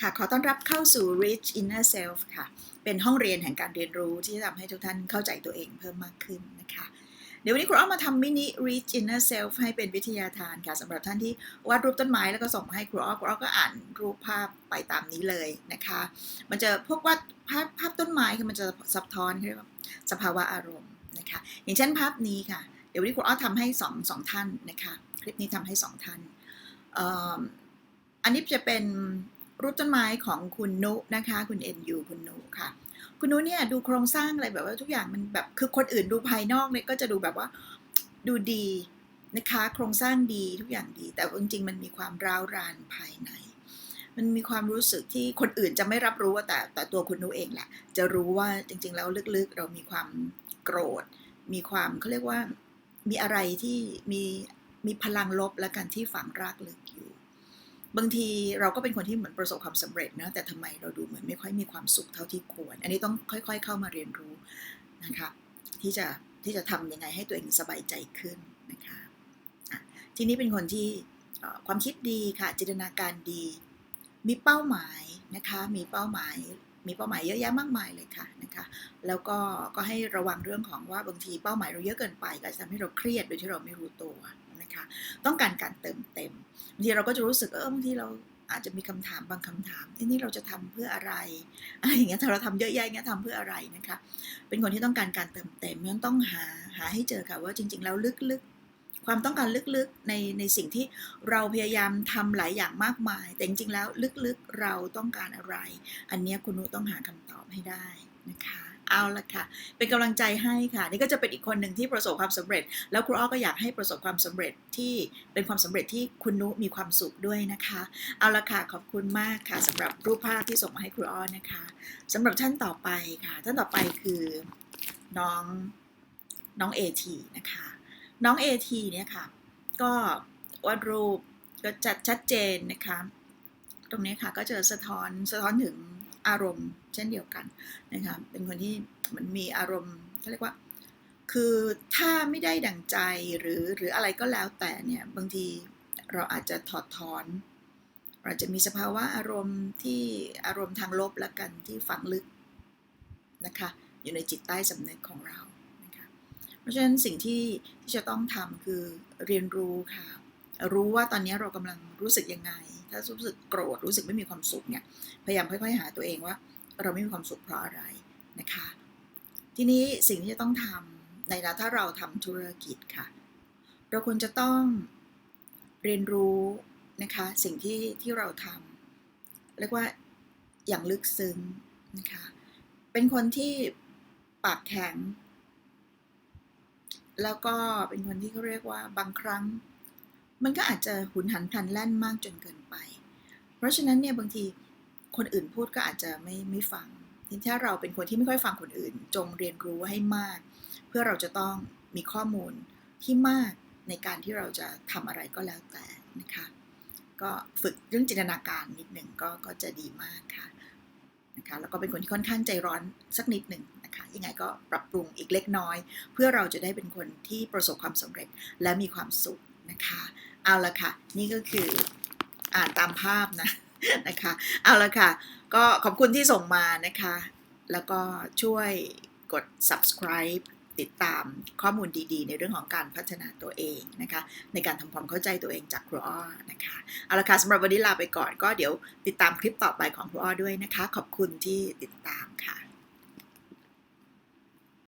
ค่ะ ขอต้อนรับเข้าสู่ Rich Inner Self ค่ะ เป็นห้องเรียนแห่งการเรียนรู้ที่จะทำให้ทุกท่านเข้าใจตัวเองเพิ่มมากขึ้นนะคะ เดี๋ยววันนี้ครูอ้อมมาทำมินิ Rich Inner Self ให้เป็นวิทยาทานค่ะสำหรับท่านที่วาดรูปต้นไม้แล้วก็ส่งมาให้ครูอ้อมครูอ้อมก็อ่านรูปภาพไปตามนี้เลยนะคะ มันจะพวกวาดภาพภาพต้นไม้คือมันจะซับท้อนเรียกว่าสภาวะอารมณ์นะคะ อย่างเช่นภาพนี้ค่ะ เดี๋ยววันนี้ครูอ้อมทำให้สองสองท่านนะคะ คลิปนี้ทำให้สองท่านอันนี้จะเป็น รูปต้นไม้ของคุณนุนะคะ คุณเอ็นยูคุณนุค่ะ คุณนุเนี่ยดูโครงสร้างอะไรแบบว่าทุกอย่างมันแบบคือคนอื่นดูภายนอกเนี่ยก็จะดูแบบว่าดูดีนะคะ โครงสร้างดีทุกอย่างดี แต่จริงๆ มันมีความร้าวรานภายใน มันมีความรู้สึกที่คนอื่นจะไม่รับรู้ว่าแต่แต่ตัวคุณนุเองแหละจะรู้ว่าจริง ๆ แล้วลึกๆ เรามีความโกรธ มีความเขาเรียกว่ามีอะไรที่มีมีพลังลบและกันที่ฝังรากลึกอยู่ บางทีเราก็เป็นคนที่เหมือนประสบความสำเร็จนะแต่ทำไมเราดูเหมือนไม่ค่อยมีความสุขเท่าที่ควร อันนี้ต้องค่อย ๆ เข้ามาเรียนรู้นะคะที่จะที่จะทำยังไงให้ตัวเองสบายใจขึ้นนะคะะทีนี้เป็นคนที่ความคิดดีค่ะจินตนาการดี มีเป้าหมายนะคะมีเป้าหมายมีเป้าหมายเยอะแยะมากมายเลยค่ะนะคะ แล้วก็ก็ให้ระวังเรื่องของว่าบางทีเป้าหมายเราเยอะเกินไปก็จะทำให้เราเครียดโดยที่เราไม่รู้ตัว คะต้องการการเติมเต็มบางทีเราก็จะรู้สึกเออบางทีเราอาจจะมีคำถามบางคำถามที่นี่เราจะทำเพื่ออะไรอะไรอย่างเงี้ยถ้าเราทำเยอะแยะอย่างเงี้ยทำเพื่ออะไรนะคะ เป็นคนที่ต้องการการเติมเต็มงั้นต้องหาหาให้เจอค่ะว่าจริง ๆ แล้วลึกๆ ความต้องการลึกๆในในสิ่งที่เราพยายามทำหลายอย่างมากมาย แต่จริงๆแล้วลึกๆเราต้องการอะไร อันเนี้ยคุณนุต้องหาคำตอบให้ได้นะคะ เอาละค่ะ เป็นกำลังใจให้ค่ะ นี่ก็จะเป็นอีกคนหนึ่งที่ประสบความสำเร็จ แล้วครูอ้อก็อยากให้ประสบความสำเร็จที่เป็นความสำเร็จที่คุณนุมีความสุขด้วยนะคะ เอาละค่ะ ขอบคุณมากค่ะสำหรับรูปภาพที่ส่งมาให้ครูอ้อนะคะสำหรับท่านต่อไปค่ะ ท่านต่อไปคือน้องน้องเอทีนะคะ น้องเอทีเนี่ยค่ะ ก็วาดรูปก็จัดชัดเจนนะคะ ตรงนี้ค่ะก็จะสะท้อนสะท้อนถึง อารมณ์เช่นเดียวกันนะคะเป็นคนที่มันมีอารมณ์เขาเรียกว่า คือถ้าไม่ได้ดั่งใจหรือหรืออะไรก็แล้วแต่เนี่ยบางทีเราอาจจะถอดถอน เราจะมีสภาวะอารมณ์ที่อารมณ์ทางลบละกันที่ฝังลึกนะคะอยู่ในจิตใต้สำนึกของเรานะคะเพราะฉะนั้นสิ่งที่ที่จะต้องทำคือเรียนรู้ค่ะ รู้ว่าตอนนี้เรากำลังรู้สึกยังไง ถ้ารู้สึกโกรธรู้สึกไม่มีความสุขเนี่ยพยายามค่อยๆ หาตัวเองว่า เราไม่มีความสุขเพราะอะไรนะคะ ทีนี้สิ่งที่จะต้องทำในนะถ้าเราทำธุรกิจค่ะ เราควรจะต้องเรียนรู้นะคะสิ่งที่ที่เราทำเรียกว่าอย่างลึกซึ้งนะคะเป็นคนที่ปากแข็ง แล้วก็เป็นคนที่เขาเรียกว่าบางครั้ง มันก็อาจจะหุนหันพลันแล่นมากจนเกินไป เพราะฉะนั้นเนี่ยบางทีคนอื่นพูดก็อาจจะไม่ไม่ฟังทีถ้าเราเป็นคนที่ไม่ค่อยฟังคนอื่น จงเรียนรู้ให้มาก เพื่อเราจะต้องมีข้อมูลที่มากในการที่เราจะทำอะไรก็แล้วแต่นะคะ ก็ฝึกเรื่องจินตนาการนิดหนึ่งก็ก็จะดีมากค่ะนะคะแล้วก็เป็นคนที่ค่อนข้างใจร้อนสักนิดหนึ่งนะคะยังไงก็ปรับปรุงอีกเล็กน้อย เพื่อเราจะได้เป็นคนที่ประสบความสำเร็จและมีความสุข นะคะ เอาละค่ะ นี่ก็คืออ่านตามภาพนะนะคะ เอาละค่ะ ก็ขอบคุณที่ส่งมานะคะ แล้วก็ช่วยกด subscribe ติดตามข้อมูลดีๆ ในเรื่องของการพัฒนาตัวเองนะคะ ในการทำความเข้าใจตัวเองจากครูอ้อนะคะ เอาละค่ะสำหรับวันนี้ลาไปก่อนก็เดี๋ยวติดตามคลิปต่อไปของครูอ้อด้วยนะคะ ขอบคุณที่ติดตามค่ะ